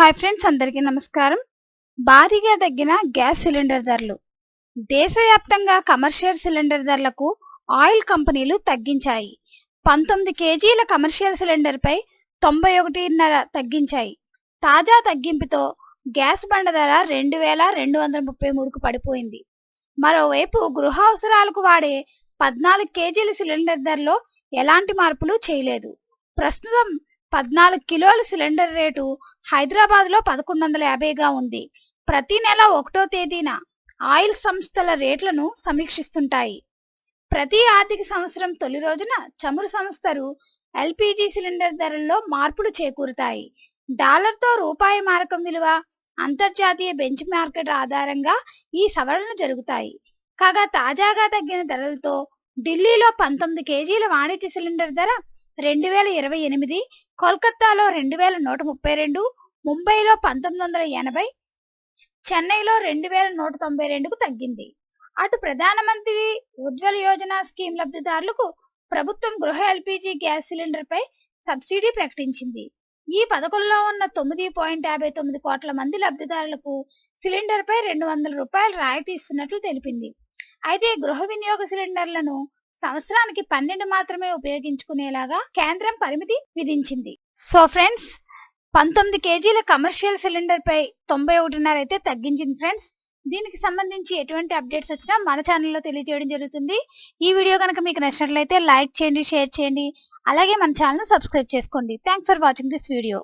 Hi friends అందరికీ నమస్కారం. భారీగా తగ్గిన గ్యాస్ సిలిండర్ ధరలు. దేశవ్యాప్తంగా కమర్షియల్ సిలిండర్ ధరలకు ఆయిల్ కంపెనీలు తగ్గించాయి. పంతొమ్మిది కేజీల కమర్షియల్ సిలిండర్పై తొంభై ఒకటిన్నర తగ్గించాయి. తాజా తగ్గింపుతో గ్యాస్ బండ ధర రెండు వేల రెండు వందల ముప్పై మూడుకు పడిపోయింది. మరోవైపు గృహ అవసరాలకు వాడే పద్నాలుగు కేజీల సిలిండర్ ధరలో ఎలాంటి మార్పులు చేయలేదు. ప్రస్తుతం పద్నాలుగు కిలోల సిలిండర్ రేటు హైదరాబాద్లో పదకొండు వందల యాభైగా ఉంది. ప్రతి నెల ఒకటో తేదీన ఆయిల్ సంస్థల రేట్లను సమీక్షిస్తుంటాయి. ప్రతి ఆర్థిక సంవత్సరం తొలి రోజున చమురు సంస్థలు ఎల్పిజి సిలిండర్ ధరల్లో మార్పులు చేకూరుతాయి. డాలర్తో రూపాయి మారకం విలువ అంతర్జాతీయ బెంచ్ మార్కెట్ ఆధారంగా ఈ సవరణలు జరుగుతాయి. కాగా తాజాగా తగ్గిన ధరలతో ఢిల్లీలో పంతొమ్మిది కేజీల వాణిజ్య సిలిండర్ ధర రెండు వేల ఇరవై ఎనిమిది కోల్కత్తాలో రెండు వేల నూట ముప్పై రెండు ముంబైలో పంతొమ్మిది వందల ఎనభై చెన్నైలో రెండు వేల నూట తొంభై రెండుకు తగ్గింది. అటు ప్రధానమంత్రి ఉజ్వల యోజన స్కీమ్ లబ్ధిదారులకు ప్రభుత్వం గృహ ఎల్పిజి గ్యాస్ సిలిండర్ పై సబ్సిడీ ప్రకటించింది. ఈ పథకంలో ఉన్న తొమ్మిది పాయింట్ యాభై తొమ్మిది కోట్ల మంది లబ్ధిదారులకు సిలిండర్ పై రెండు వందల రూపాయలు రాయితీ ఇస్తున్నట్లు తెలిపింది. అయితే గృహ వినియోగ సిలిండర్లను సంవత్సరానికి పన్నెండు మాత్రమే ఉపయోగించుకునేలాగా కేంద్రం పరిమితి విధించింది. సో ఫ్రెండ్స్ పంతొమ్మిది కేజీల కమర్షియల్ సిలిండర్ పై తొంభై ఒకటిన్నర అయితే తగ్గించింది ఫ్రెండ్స్. దీనికి సంబంధించి ఎటువంటి అప్డేట్స్ వచ్చినా మన ఛానల్లో తెలియజేయడం జరుగుతుంది. ఈ వీడియో కనుక మీకు నచ్చినట్లయితే లైక్ చేయండి షేర్ చేయండి. అలాగే మన ఛానల్ సబ్స్క్రైబ్ చేసుకోండి. Thanks for watching this video.